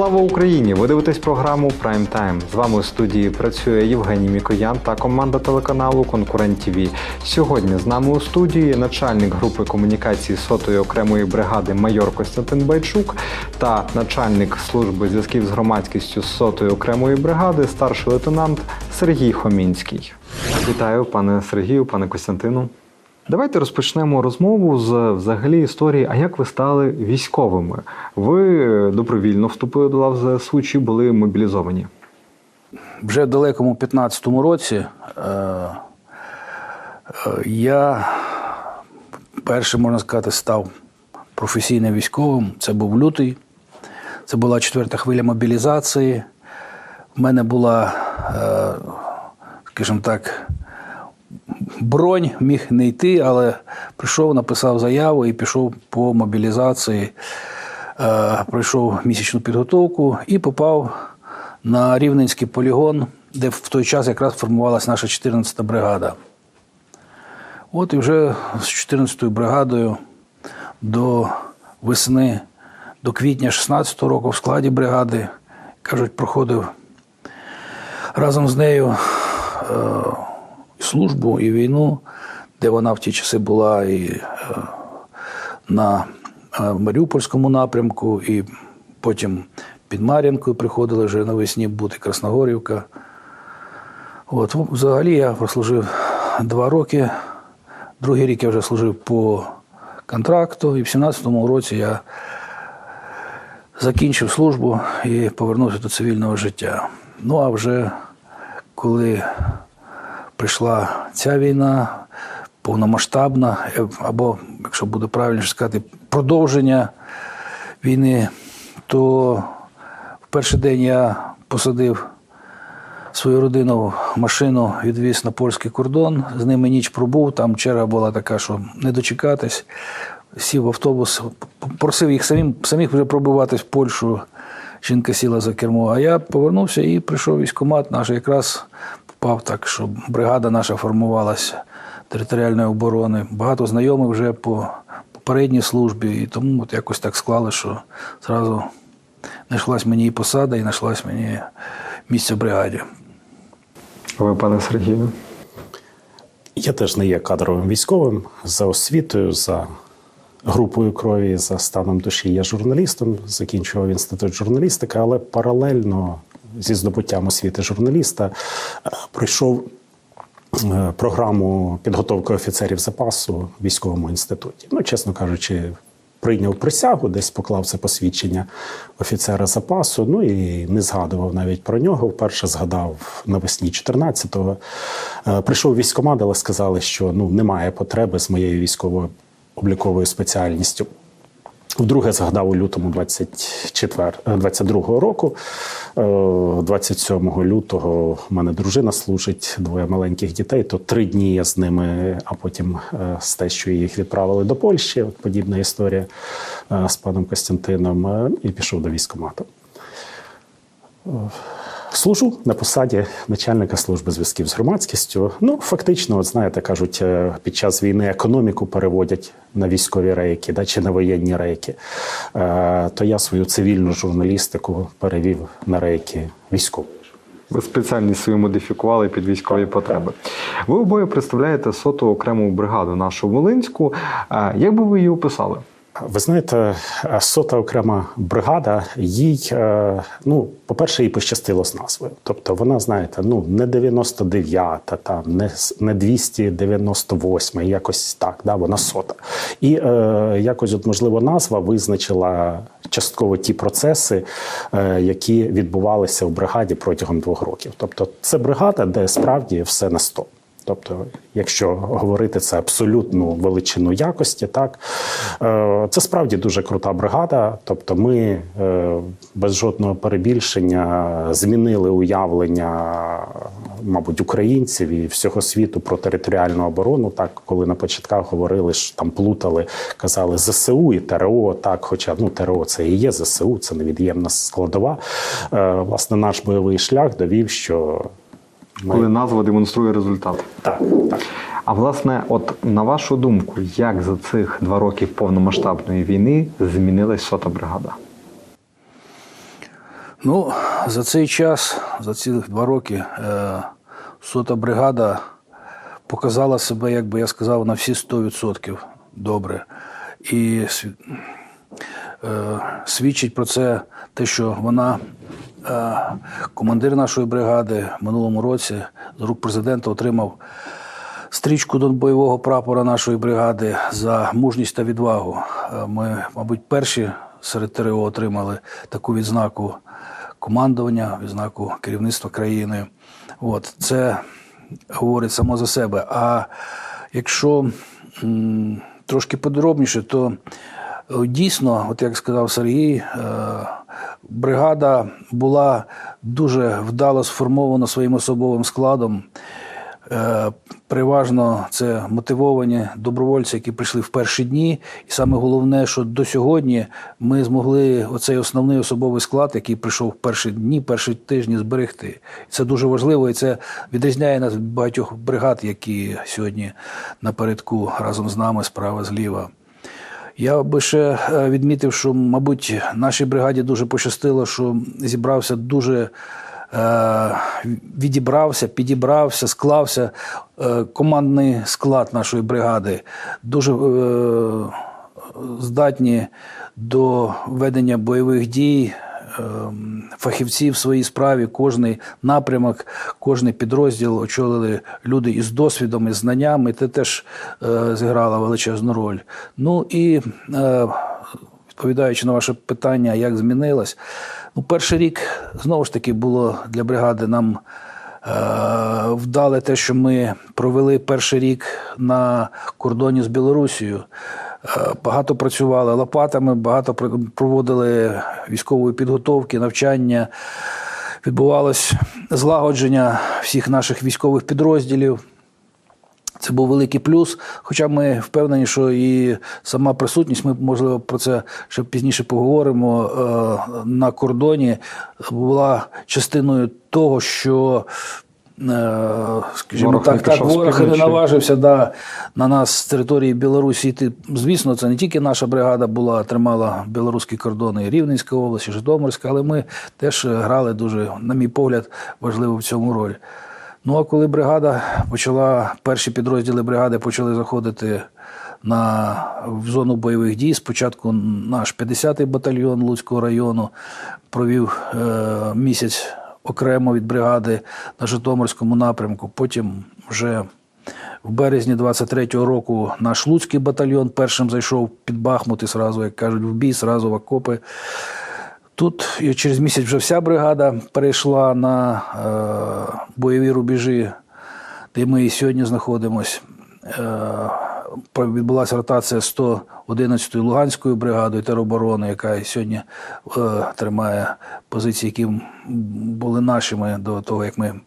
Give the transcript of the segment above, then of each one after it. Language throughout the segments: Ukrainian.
Слава Україні! Ви дивитесь програму Прайм Тайм. З вами у студії працює Євгеній Мікоян та команда телеканалу Конкурент ТВ. Сьогодні з нами у студії начальник групи комунікації сотої окремої бригади майор Костянтин Байчук та начальник служби зв'язків з громадськістю сотої окремої бригади, старший лейтенант Сергій Хомінський. Вітаю, пане Сергію, пане Костянтину. Давайте розпочнемо розмову з взагалі історії. А як ви стали військовими? Ви добровільно вступили до лав ЗСУ чи були мобілізовані? Вже в далекому 15-му році е, е, я перше, можна сказати, став професійним військовим. Це був лютий. Це була четверта хвиля мобілізації. У мене була, е, скажімо так, бронь, міг не йти, але прийшов, написав заяву і пішов по мобілізації. Е, Пройшов місячну підготовку і попав на Рівненський полігон, де в той час якраз формувалася наша 14-та бригада. От і вже з 14-ю бригадою до весни, до квітня 16-го року в складі бригади, кажуть, проходив разом з нею е, службу і війну, де вона в ті часи була і е, на е, Маріупольському напрямку, і потім під Мар'їнкою приходили вже навесні бути Красногорівка. От, взагалі я прослужив два роки. Другий рік я вже служив по контракту, і в 17-му році я закінчив службу і повернувся до цивільного життя. Ну а вже коли прийшла ця війна повномасштабна, е, або, якщо буде правильніше сказати, продовження війни, то в перший день я посадив свою родину в машину, відвіз на польський кордон. З ними ніч пробув. Там черга була така, що не дочекатись. Сів в автобус, просив їх самим, самих вже пробиватись в Польщу. Жінка сіла за кермо. А я повернувся і прийшов військкомат наш. Якраз попав так, що бригада наша формувалася територіальної оборони. Багато знайомих вже по попередній службі. І тому от якось так склали, що зразу знайшлась мені і посада, і знайшлась мені місце в бригаді. Ви, пане Сергію? Я теж не є кадровим військовим за освітою, за групою крові, за станом душі. Я журналістом, закінчував інститут журналістики, але паралельно зі здобуттям освіти журналіста е, пройшов е, програму підготовки офіцерів запасу в військовому інституті. Ну, чесно кажучи, прийняв присягу, десь поклав це посвідчення офіцера запасу. Ну і не згадував навіть про нього. Вперше згадав навесні 14-го. Е, Прийшов військкомат, але сказали, що ну немає потреби з моєю військовою обліковою спеціальністю. Вдруге згадав у лютому 24, е, 22-го року. Е, 27 лютого в мене дружина служить, двоє маленьких дітей. То три дні я з ними, а потім е, з те, що їх відправили до Польщі. От подібна історія е, з паном Костянтином. е, І пішов до військкомату. Служу на посаді начальника служби зв'язків з громадськістю. Ну, фактично, от знаєте, кажуть, е, під час війни економіку переводять на військові рейки да, чи на воєнні рейки. Е, то я свою цивільну журналістику перевів на рейки військові. Ви спеціальність свою модифікували під військові потреби. Ви обоє представляєте соту окрему бригаду нашу Волинську. А Як би ви її описали? Ви знаєте, е, сота окрема бригада, їй, е, ну, по-перше, їй пощастило з назвою. Тобто вона, знаєте, ну, не 99-та, там, не, не 298, якось так, да, вона сота. І е, якось, от, можливо, назва визначила частково ті процеси, е, які відбувалися в бригаді протягом двох років. Тобто, це бригада, де справді все на 100. Тобто, якщо говорити це абсолютну величину якості, так е, це справді дуже крута бригада. Тобто, ми е, без жодного перебільшення змінили уявлення, мабуть, українців і всього світу про територіальну оборону. Так, коли на початках говорили, що там плутали, казали ЗСУ і ТРО. Так, хоча ну ТРО це і є ЗСУ, це невід'ємна складова. Е, Власне, наш бойовий шлях довів, що Коли назва демонструє результат. так, так. А власне, от на вашу думку, як за цих два роки повномасштабної війни змінилась сота бригада? Ну, за цей час, за цілих два роки, е, сота бригада показала себе, як би я сказав, на всі 100% добре. І е, свідчить про це те, що вона, командир нашої бригади, в минулому році з рук президента отримав стрічку до бойового прапора нашої бригади за мужність та відвагу. Е, Ми, мабуть, перші серед ТРО отримали таку відзнаку командування, відзнаку керівництва країни. От це говорить само за себе. А якщо м, трошки подробніше, то е, дійсно, от як сказав Сергій, е, бригада була дуже вдало сформована своїм особовим складом. Е, Переважно це мотивовані добровольці, які прийшли в перші дні. І саме головне, що до сьогодні ми змогли оцей основний особовий склад, який прийшов в перші дні, перші тижні, зберегти. Це дуже важливо, і це відрізняє нас від багатьох бригад, які сьогодні напередку разом з нами справа зліва. Я би ще е, відмітив, що, мабуть, нашій бригаді дуже пощастило, що зібрався дуже е, відібрався, підібрався, склався е, командний склад нашої бригади. Дуже здатні до ведення бойових дій. Е, Фахівці в своїй справі, кожний напрямок, кожний підрозділ очолили люди із досвідом, із знаннями. Це теж е, зіграло величезну роль. Ну і е, відповідаючи на ваше питання, як змінилось, ну, перший рік знову ж таки було для бригади нам. Е, Вдале те, що ми провели перший рік на кордоні з Білорусією. Багато працювали лопатами, багато проводили військової підготовки, навчання. Відбувалось злагодження всіх наших військових підрозділів. Це був великий плюс. Хоча ми впевнені, що і сама присутність, ми можливо про це ще пізніше поговоримо. е, На кордоні була частиною того, що. Е, Скажімо Ворог так, так, ворог не наважився да, на нас з території Білорусі йти. Звісно, це не тільки наша бригада була, тримала білоруські кордони Рівненська область, і Житомирська, але ми теж грали дуже, на мій погляд, важливу в цьому роль. Ну а коли бригада почала, перші підрозділи бригади почали заходити на, в зону бойових дій, спочатку наш 50-й батальйон Луцького району провів е, місяць окремо від бригади на Житомирському напрямку. Потім вже в березні 23-го року наш Луцький батальйон першим зайшов під Бахмут і сразу, як кажуть, в бій, сразу в окопи. Тут і через місяць вже вся бригада перейшла на е, бойові рубежі, де ми і сьогодні знаходимося. Е, відбулася ротація 111-ї Луганської бригадою тероборони, яка сьогодні е, тримає позиції, які були нашими до того, як ми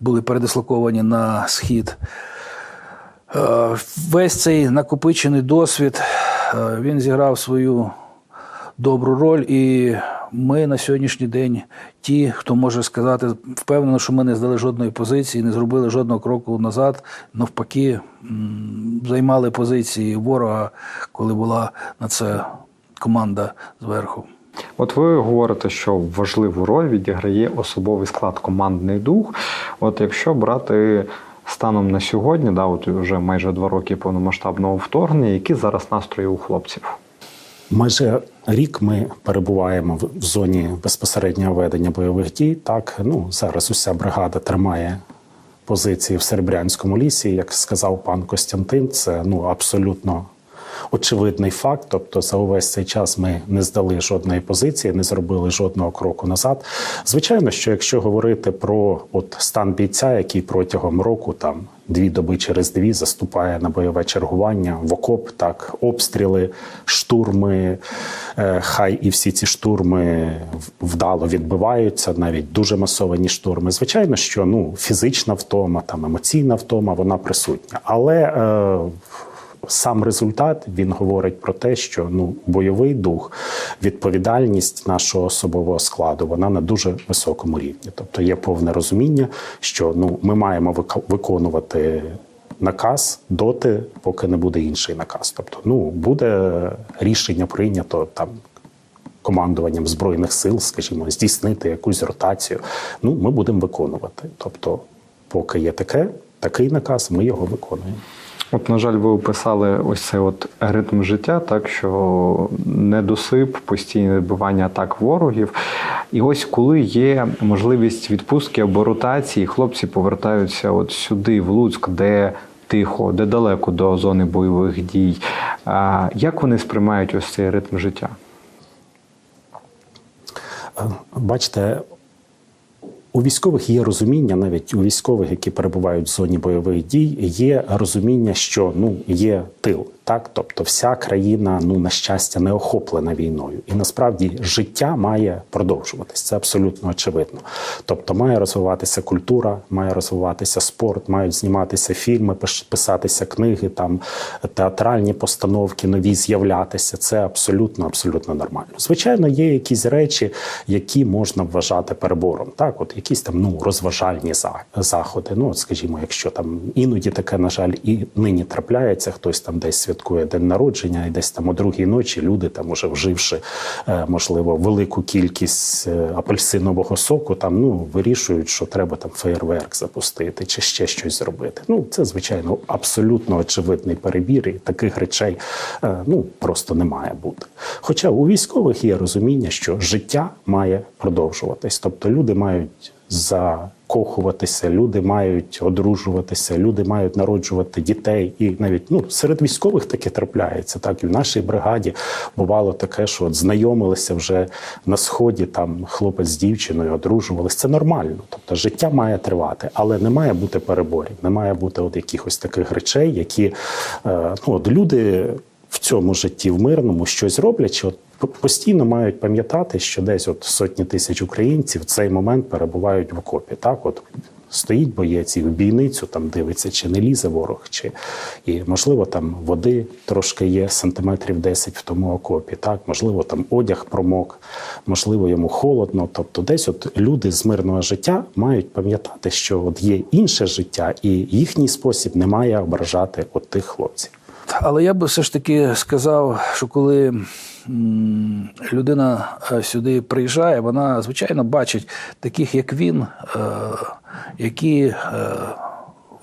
були передислоковані на схід. Е, Весь цей накопичений досвід е, він зіграв свою добру роль, і ми на сьогоднішній день ті, хто може сказати, впевнено, що ми не здали жодної позиції, не зробили жодного кроку назад. Навпаки, займали позиції ворога, коли була на це команда зверху. От ви говорите, що важливу роль відіграє особовий склад командний дух. От якщо брати станом на сьогодні, да, от вже майже два роки повномасштабного вторгнення, які зараз настрої у хлопців? Майже рік ми перебуваємо в зоні безпосереднього ведення бойових дій. Так, ну зараз уся бригада тримає позиції в Серебрянському лісі. Як сказав пан Костянтин, це ну абсолютно очевидний факт. Тобто, за увесь цей час ми не здали жодної позиції, не зробили жодного кроку назад. Звичайно, що якщо говорити про от стан бійця, який протягом року там дві доби через дві заступає на бойове чергування в окоп, так обстріли, штурми. е, Хай і всі ці штурми вдало відбиваються, навіть дуже масовані штурми. Звичайно, що ну фізична втома, там емоційна втома, вона присутня, але е, сам результат він говорить про те, що ну бойовий дух, відповідальність нашого особового складу вона на дуже високому рівні. Тобто є повне розуміння, що ну ми маємо виконувати. Наказ доти, поки не буде інший наказ. Тобто, ну буде рішення прийнято там командуванням збройних сил, скажімо, здійснити якусь ротацію. Ну, ми будемо виконувати. Тобто, поки є таке, такий наказ, ми його виконуємо. От, на жаль, ви описали ось цей от ритм життя, так що недосип, постійне відбивання атак ворогів. І ось коли є можливість відпустки або ротації, хлопці повертаються от сюди, в Луцьк, де тихо, де далеко до зони бойових дій. Як вони сприймають ось цей ритм життя? Е, Бачите, у військових є розуміння, навіть у військових, які перебувають в зоні бойових дій, є розуміння, що ну є тил. Так, тобто вся країна, ну на щастя, не охоплена війною, і насправді життя має продовжуватись. Це абсолютно очевидно. Тобто, має розвиватися культура, має розвиватися спорт, мають зніматися фільми, писатися книги, там театральні постановки нові з'являтися. Це абсолютно, абсолютно нормально. Звичайно, є якісь речі, які можна вважати перебором. Так, от якісь там ну розважальні заходи. Ну, от, скажімо, якщо там іноді таке, на жаль, і нині трапляється, хтось там десь святкує день народження, і десь там о другій ночі люди там уже вживши е, можливо велику кількість е, апельсинового соку, там ну вирішують, що треба там феєрверк запустити чи ще щось зробити. Ну це звичайно абсолютно очевидний перебір, і таких речей е, ну просто не має бути. Хоча у військових є розуміння, що життя має продовжуватись, тобто люди мають закохуватися, люди мають одружуватися, люди мають народжувати дітей, і навіть ну серед військових таке трапляється. Так і в нашій бригаді бувало таке, що от знайомилися вже на сході. Там хлопець з дівчиною одружувались. Це нормально. Тобто життя має тривати, але не має бути переборів, не має бути от якихось таких речей, які е, ну от люди в цьому житті в мирному щось роблячи, от постійно мають пам'ятати, що десь от сотні тисяч українців в цей момент перебувають в окопі. Так, от стоїть боєць і в бійницю там дивиться, чи не лізе ворог, чи і можливо там води трошки є сантиметрів 10 в тому окопі. Так, можливо, там одяг промок, можливо, йому холодно. Тобто, десь от люди з мирного життя мають пам'ятати, що от є інше життя, і їхній спосіб не має ображати от тих хлопців. Але я би все ж таки сказав, що коли людина е, сюди приїжджає, вона звичайно бачить таких, як він, е, які е,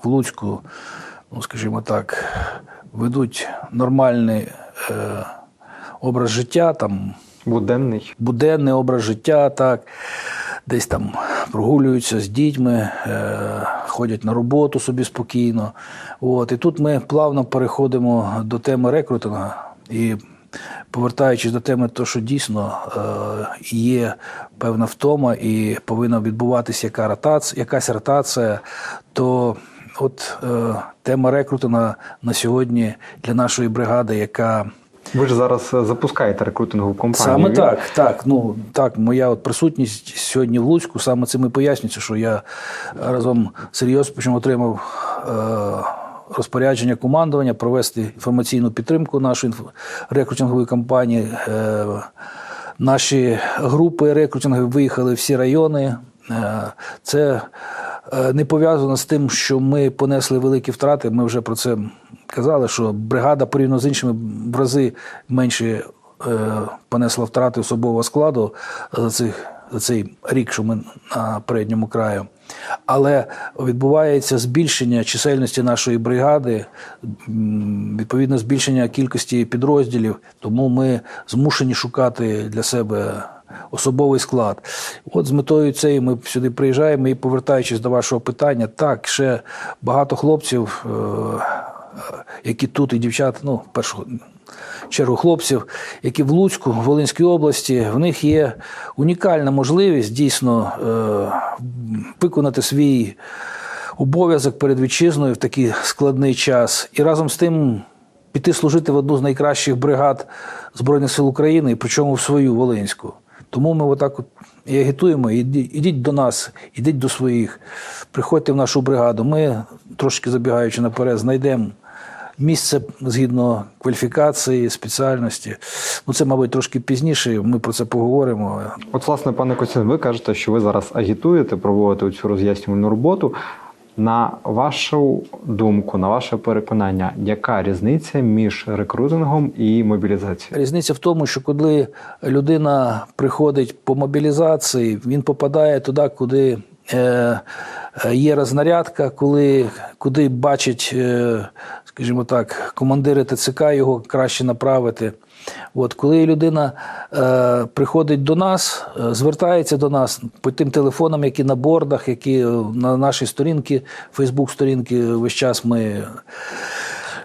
в Луцьку, ну скажімо так, ведуть нормальний образ життя, там Буденний. буденний образ життя, так, десь там прогулюються з дітьми, е, ходять на роботу собі спокійно. От. І тут ми плавно переходимо до теми рекрутингу. І повертаючись до теми, то, що дійсно е, є певна втома і повинна відбуватися яка ротація, якась ротація, то от е, тема рекрутингу на сьогодні для нашої бригади, яка Ви ж зараз е, запускаєте рекрутингову компанію. Саме так, так. Ну так, моя от присутність сьогодні в Луцьку, саме цим і пояснюється, що я разом з Серйозпичем отримав е, розпорядження командування провести інформаційну підтримку нашої рекрутингової кампанії. Е, наші групи рекрутингу виїхали всі райони. Е, Це не пов'язано з тим, що ми понесли великі втрати. Ми вже про це казали, що бригада порівняно з іншими в рази менше е, понесла втрати особового складу за, цих, за цей рік, що ми на передньому краю. Але відбувається збільшення чисельності нашої бригади, відповідно збільшення кількості підрозділів, тому ми змушені шукати для себе особовий склад. От з метою цієї ми сюди приїжджаємо і повертаючись до вашого питання, так, ще багато хлопців, е, які тут і дівчат, ну, першу чергу хлопців, які в Луцьку, в Волинській області, в них є унікальна можливість дійсно е, виконати свій обов'язок перед вітчизною в такий складний час. І разом з тим піти служити в одну з найкращих бригад Збройних сил України, причому в свою Волинську. Тому ми отак от і агітуємо, ідіть до нас, ідіть до своїх, приходьте в нашу бригаду. Ми, трошки забігаючи наперед, знайдемо місце згідно кваліфікації, спеціальності. Ну, це, мабуть, трошки пізніше. Ми про це поговоримо. От, власне, пане Костян, ви кажете, що ви зараз агітуєте, проводите цю роз'яснювальну роботу. На вашу думку, на ваше переконання, яка різниця між рекрутингом і мобілізацією? Різниця в тому, що коли людина приходить по мобілізації, він попадає туди, куди е, є рознарядка, коли, куди бачить, е, скажімо так, командири ТЦК його краще направити. От, коли людина е, приходить до нас, е, звертається до нас по тим телефонам, які на бордах, які е, на нашій сторінці, Фейсбук-сторінки, весь час ми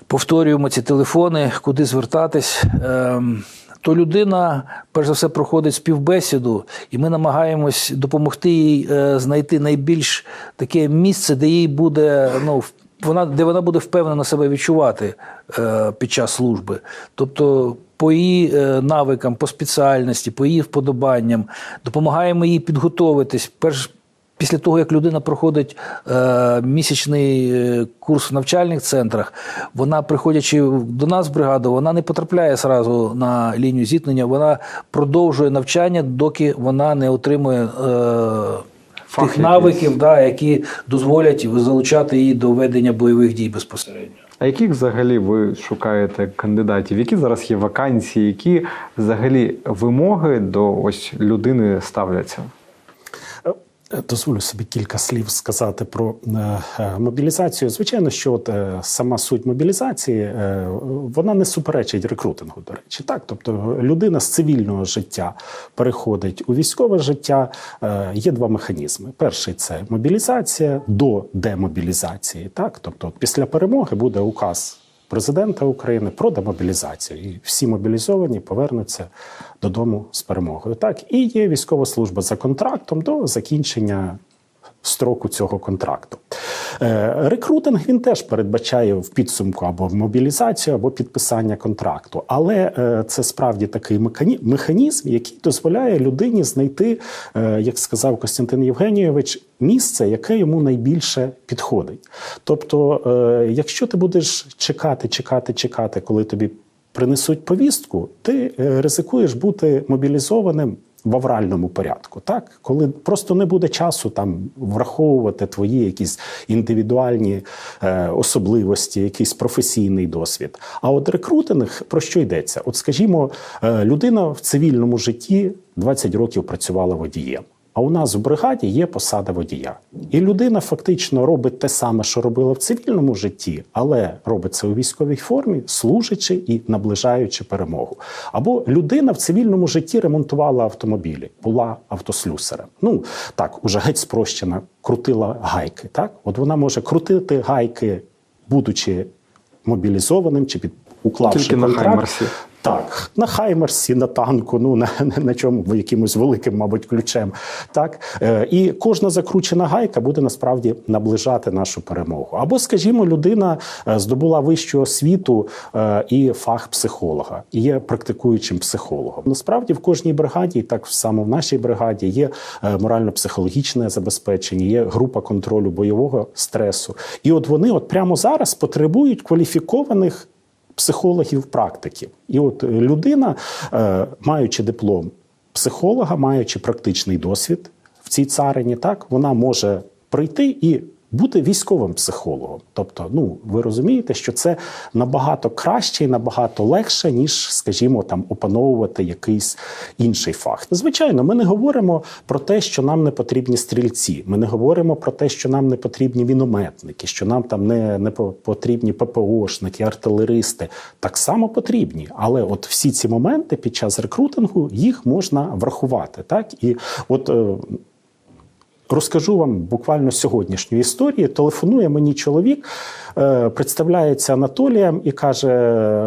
повторюємо ці телефони, куди звертатись. Ем, То людина, перш за все, проходить співбесіду, і ми намагаємось допомогти їй е, знайти найбільш таке місце, де їй буде ну, вона, де вона буде впевнено себе відчувати е, під час служби. Тобто, по її е, навикам, по спеціальності, по її вподобанням, допомагаємо їй підготовитись. Перш Після того, як людина проходить е, місячний е, курс в навчальних центрах, вона, приходячи до нас в бригаду, вона не потрапляє зразу на лінію зіткнення, вона продовжує навчання, доки вона не отримує е, Фах тих навиків, да, які дозволять залучати її до ведення бойових дій безпосередньо. А яких взагалі ви шукаєте кандидатів? Які зараз є вакансії? Які взагалі вимоги до ось людини ставляться? Дозволю собі кілька слів сказати про е, е, мобілізацію. Звичайно, що от, е, сама суть мобілізації вона не суперечить рекрутингу. До речі, так тобто людина з цивільного життя переходить у військове життя. Є два механізми: перший це мобілізація до демобілізації. Так, тобто, після перемоги буде указ президента України про демобілізацію, і всі мобілізовані повернуться додому з перемогою. Так і є військова служба за контрактом до закінчення. Строку цього контракту. Е, рекрутинг він теж передбачає в підсумку або мобілізацію, або підписання контракту. Але е, це справді такий механі- механізм, який дозволяє людині знайти, е, як сказав Костянтин Євгенійович, місце, яке йому найбільше підходить. Тобто, якщо ти будеш чекати, чекати, чекати, коли тобі принесуть повістку, ти ризикуєш бути мобілізованим. В авральному порядку, так коли просто не буде часу там враховувати твої якісь індивідуальні е, особливості, якийсь професійний досвід. А от рекрутинг про що йдеться? От, скажімо, е, людина в цивільному житті 20 років працювала водієм. А у нас в бригаді є посада водія, і людина фактично робить те саме, що робила в цивільному житті, але робить це у військовій формі, служачи і наближаючи перемогу. Або людина в цивільному житті ремонтувала автомобілі, була автослюсарем. Ну так, уже геть спрощена, крутила гайки. Так, от вона може крутити гайки, будучи мобілізованим чи під уклавши Тільки на. Хаймерсі. Так, на Хаймерсі, на танку, ну на, на, чому якимось великим, мабуть, ключем. Так е, і кожна закручена гайка буде насправді наближати нашу перемогу. Або, скажімо, людина е, здобула вищу освіту е, і фах психолога, і є практикуючим психологом. Насправді в кожній бригаді, і так само в нашій бригаді, є морально-психологічне забезпечення, є група контролю бойового стресу. І от вони, от прямо зараз, потребують кваліфікованих психологів, практиків. І от е, людина, е, маючи диплом психолога, маючи практичний досвід в цій царині, так вона може прийти і бути військовим психологом. Тобто, ну ви розумієте, що це набагато краще і набагато легше, ніж, скажімо, там опановувати якийсь інший фах. Звичайно, ми не говоримо про те, що нам не потрібні стрільці. Ми не говоримо про те, що нам не потрібні вінометники, що нам там не, не по- потрібні ППОшники, артилеристи. Так само потрібні. Але от всі ці моменти під час рекрутингу їх можна врахувати. Так і от. Розкажу вам буквально сьогоднішню історію. Телефонує мені чоловік, представляється Анатолієм і каже: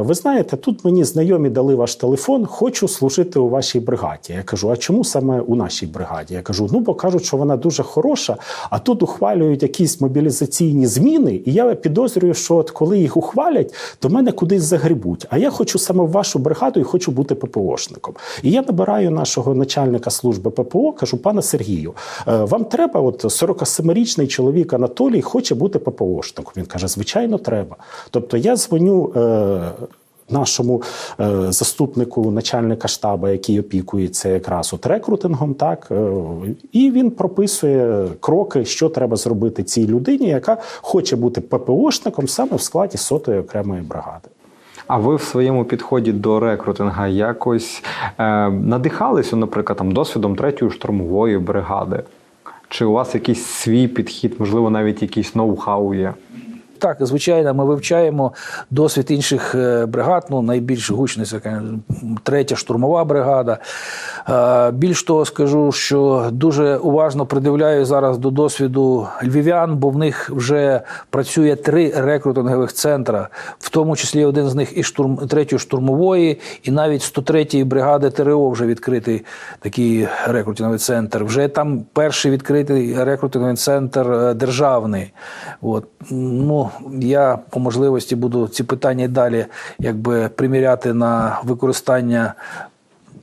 Ви знаєте, тут мені знайомі дали ваш телефон, хочу служити у вашій бригаді. Я кажу, а чому саме у нашій бригаді? Я кажу, ну бо кажуть, що вона дуже хороша, а тут ухвалюють якісь мобілізаційні зміни, і я підозрюю, що от коли їх ухвалять, то мене кудись загрібуть. А я хочу саме в вашу бригаду і хочу бути ППОшником. І я набираю нашого начальника служби ППО, кажу, пане Сергію, е, вам треба, от 47-річний чоловік Анатолій хоче бути ППОшником. Він каже, звичайно, треба. Тобто я дзвоню. Е, нашому е, заступнику начальника штабу, який опікується якраз от рекрутингом, так е, і він прописує кроки, що треба зробити цій людині, яка хоче бути ППОшником саме в складі сотої окремої бригади. А ви в своєму підході до рекрутинга якось е, надихалися, наприклад, там досвідом третьої штурмової бригади? Чи у вас якийсь свій підхід, можливо, навіть якийсь ноу-хау є? Так, звичайно, ми вивчаємо досвід інших е, бригад. Ну, найбільш гучний це третя штурмова бригада. Е, Більш того, скажу, що дуже уважно придивляю зараз до досвіду львів'ян, бо в них вже працює три рекрутингових центра, в тому числі один з них і штурм третьої штурмової, і навіть 103-ї бригади ТРО вже відкритий такий рекрутинговий центр. Вже там перший відкритий рекрутинговий центр е, державний. От. Ну, я по можливості буду ці питання далі якби приміряти на використання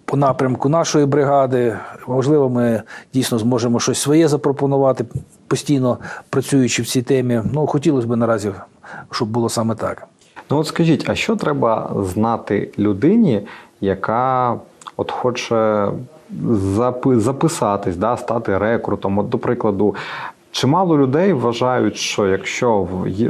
по напрямку нашої бригади. Можливо, ми дійсно зможемо щось своє запропонувати, постійно працюючи в цій темі. Ну, хотілося б наразі, щоб було саме так. Ну от скажіть, а що треба знати людині, яка от хоче записатись, да, стати рекрутом? От, до прикладу, чимало людей вважають, що якщо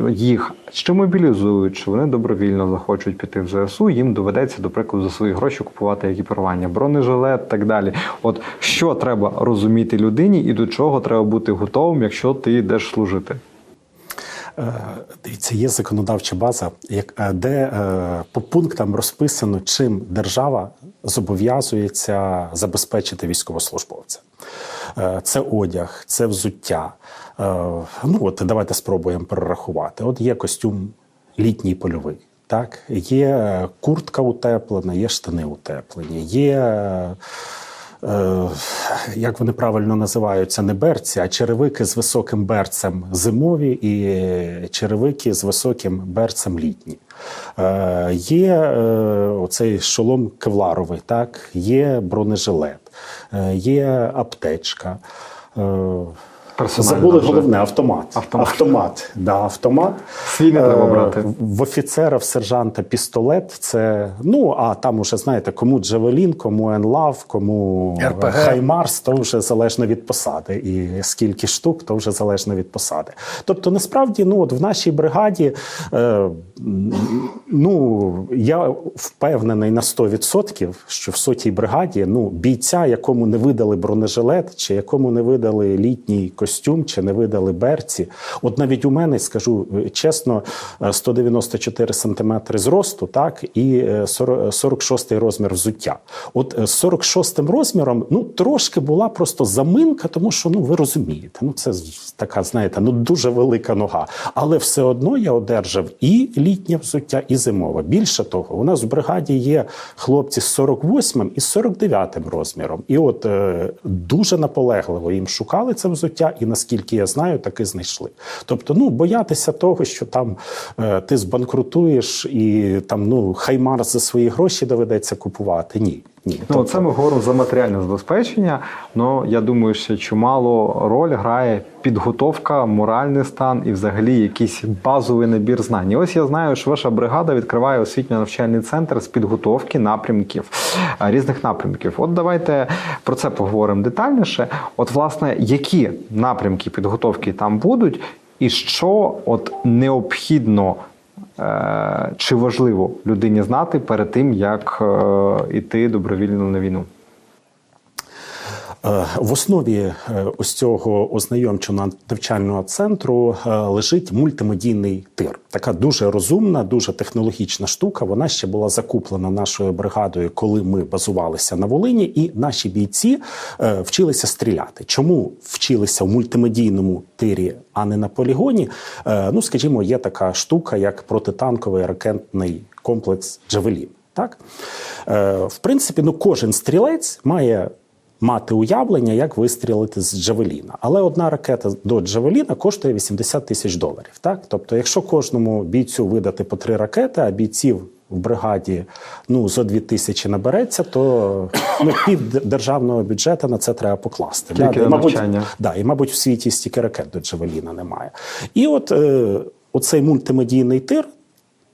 їх чи мобілізують, чи вони добровільно захочуть піти в ЗСУ, їм доведеться, до прикладу, за свої гроші купувати екіпірування, бронежилет, так далі. От що треба розуміти людині і до чого треба бути готовим, якщо ти йдеш служити? Е, Дивіться, є законодавча база, е, де е, по пунктам розписано, чим держава зобов'язується забезпечити військовослужбовця. Е, Це одяг, це взуття. Е, Ну от давайте спробуємо перерахувати. От є костюм літній польовий. Так, є куртка утеплена, є штани утеплені, є е, як вони правильно називаються, не берці, а черевики з високим берцем зимові і черевики з високим берцем літні. Е, Є е, оцей шолом кевларовий, так? є бронежилет, е, є аптечка. Е, Персональна Забули вже. головне автомат. Автомат. автомат. Да, автомат. Свій не треба Е, брати. В офіцера, в сержанта пістолет. Це ну а там уже знаєте, кому Джавелін, кому Енлав, кому РПГ. Хаймарс, то вже залежно від посади. І скільки штук, то вже залежно від посади. Тобто, насправді, ну от в нашій бригаді, е, ну я впевнений на 100%, що в сотій бригаді ну бійця, якому не видали бронежилет, чи якому не видали літній костюм, чи не видали берці. От навіть у мене скажу е, чесно, е, 194 сантиметри зросту, так і е, 40 46 розмір взуття. От е, з 46 розміром, ну трошки була просто заминка, тому що ну ви розумієте, ну це така, знаєте, ну дуже велика нога. Але все одно я одержав і літнє взуття, і зимове. Більше того, у нас в бригаді є хлопці з 48 і з 49 розміром. І от е, дуже наполегливо їм шукали це взуття, і наскільки я знаю, таки знайшли. Тобто, ну боятися того, що там е, ти збанкрутуєш і там ну хаймар за свої гроші доведеться купувати. Ні. Ні, Ну, Тобто- це ми говоримо за матеріальне забезпечення. Ну я думаю, що чимало роль грає підготовка, моральний стан і взагалі якийсь базовий набір знань. І ось я знаю, що ваша бригада відкриває освітньо-навчальний центр з підготовки напрямків різних напрямків. От давайте про це поговоримо детальніше. От, власне, які напрямки підготовки там будуть, і що от необхідно. Е, Чи важливо людині знати перед тим, як е, іти добровільно на війну? Е, В основі е, ось цього ознайомчого навчального центру е, лежить мультимедійний тир. Така дуже розумна, дуже технологічна штука. Вона ще була закуплена нашою бригадою, коли ми базувалися на Волині, і наші бійці вчилися стріляти. Чому вчилися в мультимедійному тирі, а не на полігоні? Ну, скажімо, є така штука, як протитанковий ракетний комплекс Джавелін. Так, в принципі, ну кожен стрілець має мати уявлення, як вистрілити з Джавеліна. Але одна ракета до Джавеліна коштує 80 тисяч доларів. Так? Тобто, якщо кожному бійцю видати по три ракети, а бійців в бригаді ну, зо дві тисячі набереться, то ну, пів державного бюджету на це треба покласти. Тільки Да, на мабуть. Да, і, мабуть, в світі стільки ракет до Джавеліна немає. І от е, оцей мультимедійний тир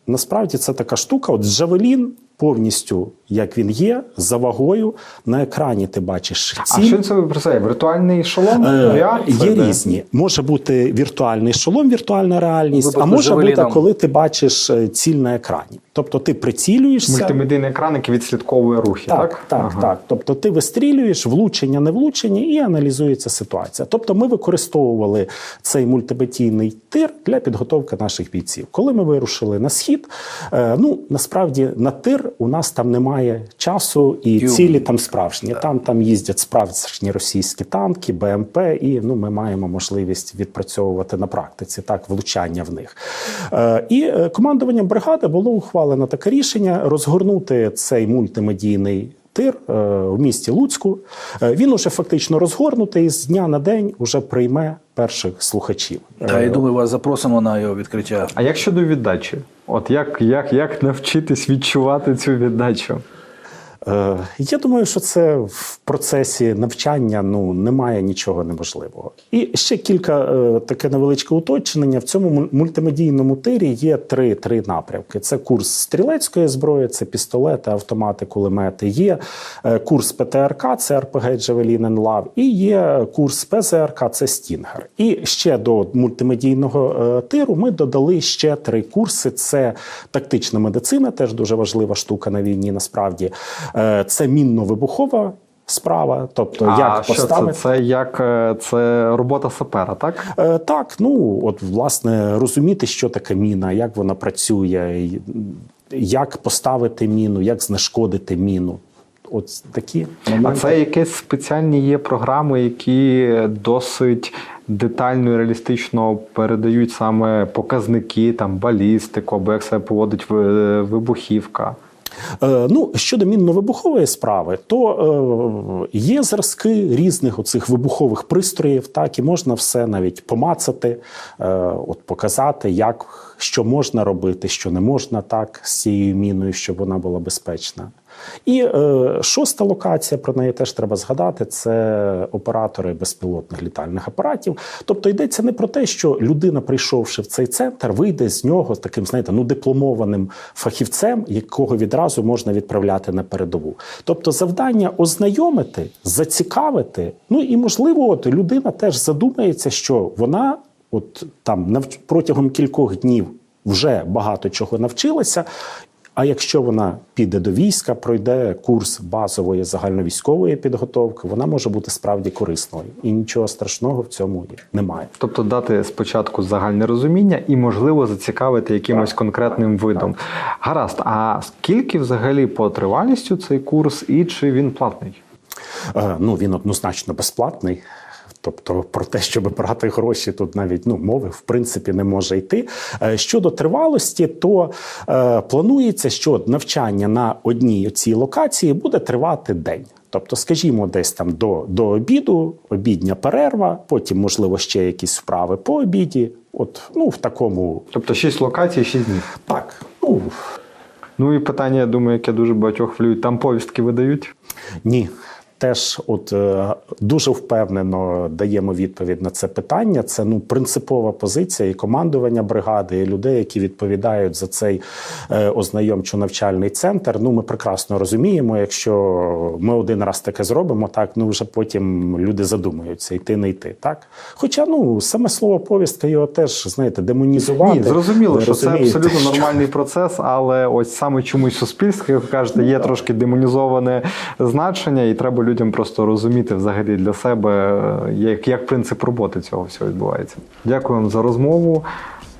насправді це така штука. От Джавелін повністю, як він є, за вагою на екрані ти бачиш А що це ви про це? Віртуальний шолом? Е, VR? Це Є де? різні. Може бути віртуальний шолом, віртуальна реальність, Випадку а може бути, коли ти бачиш е, ціль на екрані. Тобто ти прицілюєшся. Мультимедійний екран, який відслідковує рухи, так? Так, так, Ага. так. Тобто ти вистрілюєш, влучення, не влучення, і аналізується ситуація. Тобто ми використовували цей мультимедійний тир для підготовки наших бійців. Коли ми вирушили на схід, е, ну насправді на тир у нас там немає часу і Ю. цілі там справжні. Там там їздять справжні російські танки, БМП, і ну ми маємо можливість відпрацьовувати на практиці так влучання в них. Е, і е, командуванням бригади було ухвалено таке рішення розгорнути цей мультимедійний. Тир е, в місті Луцьку Е, він уже фактично розгорнутий з дня на день уже прийме перших слухачів. Та я думаю, вас запросимо на його відкриття. А як щодо віддачі? От як, як, як навчитись відчувати цю віддачу? Е, Я думаю, що це в процесі навчання ну немає нічого неможливого. І ще кілька е, таке невеличке уточнення. В цьому мультимедійному тирі є три, три напрямки: це курс стрілецької зброї, це пістолети, автомати, кулемети. Є е, курс ПТРК, це РПГ and Love, і є курс ПЗРК, це Стінгер. І ще до мультимедійного тиру ми додали ще три курси: це тактична медицина, теж дуже важлива штука на війні. Насправді це мінно-вибухова справа, тобто а як що поставити. це? Це як е, це робота сапера, так? Е, Так, ну от власне розуміти, що таке міна, як вона працює, як поставити міну, як знешкодити міну. От такі А це якісь спеціальні є програми, які досить детально і реалістично передають саме показники, там балістику, або як себе поводить ви- вибухівка. Е, Ну, щодо мінно-вибухової справи, то е, є зразки різних оцих вибухових пристроїв, так і можна все навіть помацати, е, от показати, як що можна робити, що не можна так з цією міною, щоб вона була безпечна. І е, шоста локація, про неї теж треба згадати, це оператори безпілотних літальних апаратів. Тобто йдеться не про те, що людина, прийшовши в цей центр, вийде з нього з таким, знаєте, ну дипломованим фахівцем, якого відразу можна відправляти на передову. Тобто, завдання ознайомити, зацікавити. Ну і можливо, от людина теж задумається, що вона, от там протягом кількох днів вже багато чого навчилася. А якщо вона піде до війська, пройде курс базової загальновійськової підготовки, вона може бути справді корисною, і нічого страшного в цьому немає. Тобто дати спочатку загальне розуміння і, можливо, зацікавити якимось конкретним видом. Гаразд, а скільки взагалі по тривалістю цей курс і чи він платний? Е, Ну він однозначно безплатний. Тобто про те, щоб брати гроші, тут навіть ну мови в принципі не може йти. Е, Щодо тривалості, то е, планується, що навчання на одній цій локації буде тривати день. Тобто, скажімо, десь там до, до обіду, обідня перерва, потім, можливо, ще якісь вправи по обіді. От ну в такому Тобто 6 локацій, 6 днів. так. Ну Ну і питання, я думаю, яке дуже багатьох хвилюють. Там повістки видають. Ні. Теж, от е, дуже впевнено даємо відповідь на це питання. Це ну принципова позиція і командування бригади, і людей, які відповідають за цей е, ознайомчо-навчальний центр. Ну ми прекрасно розуміємо, якщо ми один раз таке зробимо, так ну вже потім люди задумаються, йти не йти. Так, хоча ну саме слово повістка його теж знаєте, демонізувати. Ні, зрозуміло, що це абсолютно що- нормальний процес, але ось саме чомусь суспільство, як ви кажете, є трошки демонізоване значення, і треба людям просто розуміти взагалі для себе, е, як, як принцип роботи цього всього відбувається. Дякую вам за розмову.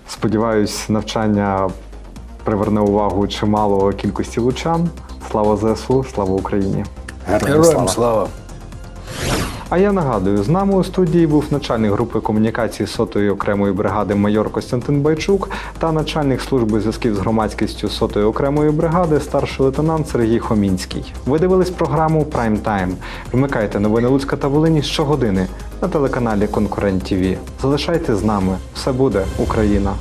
Сподіваюсь, навчання приверне увагу чимало кількості лучан. Слава ЗСУ, слава Україні! Героям Героям слава. А я нагадую, з нами у студії був начальник групи комунікації сотої окремої бригади майор Костянтин Байчук та начальник служби зв'язків з громадськістю сотої окремої бригади старший лейтенант Сергій Хомінський. Ви дивились програму Прайм Тайм. Вмикайте новини Луцька та Волині щогодини на телеканалі Конкурент ТВ. Залишайтесь з нами. Все буде Україна.